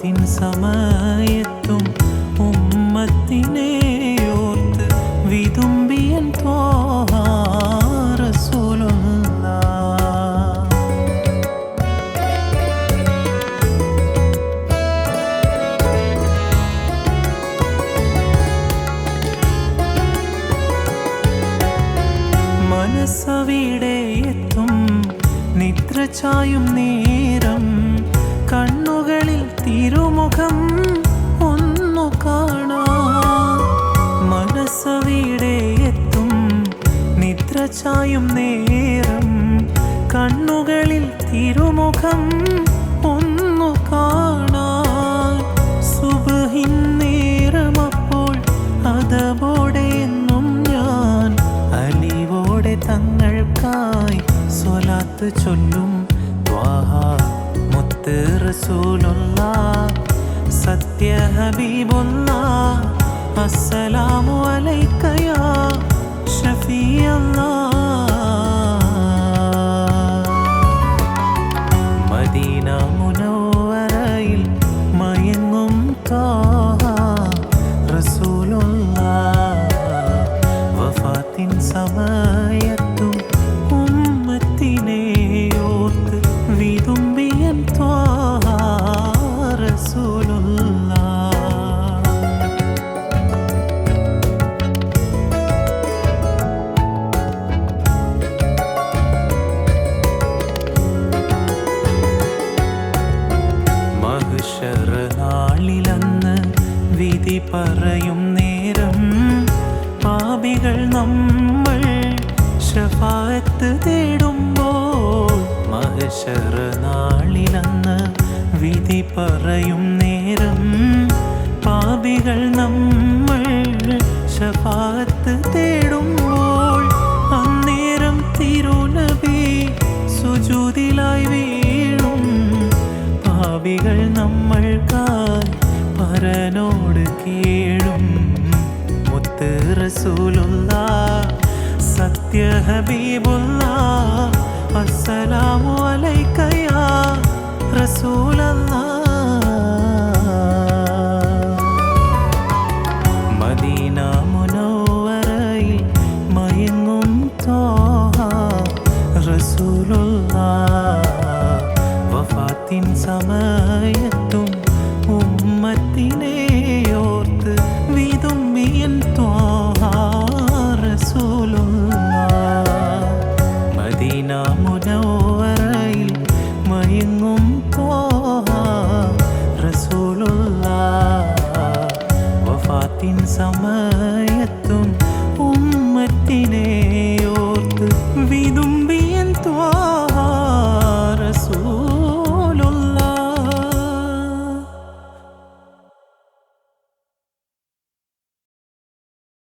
വഫാത്തിൻ സമയത്തും ഉമ്മത്തിനെ ഓർത്ത് വിതുമ്പിയൻ തോഹ റസൂലുള്ള. മനസ്സവിടെ എത്തും നിദ്ര ചായും നേരം കണ്ണുകളിൽ തിരുമുഖം ഒന്നു കാണാം. മനസ്സവിടെ എത്തും നിദ്ര ചായും നേരം. കണ്ണുകളിൽ തിരുമുഖം ഒന്നു കാണാൻ സുബഹിൻ നേരമപ്പോൾ അതബോടെ എന്നും ഞാൻ. അലിവോടെ തങ്ങൾക്കായി സ്വലാത്ത് ചൊല്ലും. റസൂലുള്ള അസ്സലാമു ഷഫിയല്ല മദീന മുനവറയിൽ മയങ്ങും റസൂലുള്ള സമയത്തും പറയും നേരം. പാപികൾ നമ്മൾ ശഫാത്ത് തേടുമ്പോൾ മഹശരനാളിലെന്ന് നാളിലന്ന് വിധി പറയും നേരം. പാപികൾ നമ്മൾ ഷഫാത്ത് ഭരനോട് കീഴും മുത്ത് റസൂലുള്ള സത്യ ഹബീബുള്ള അസ്സലാമു അലൈക്കയാ റസൂലല്ല. മദീന റസൂലുള്ള. വഫാത്തിൻ സമയ മയങ്ങും പോഹ റസൂലുള്ള സമയത്തും ഉമ്മത്തിനേ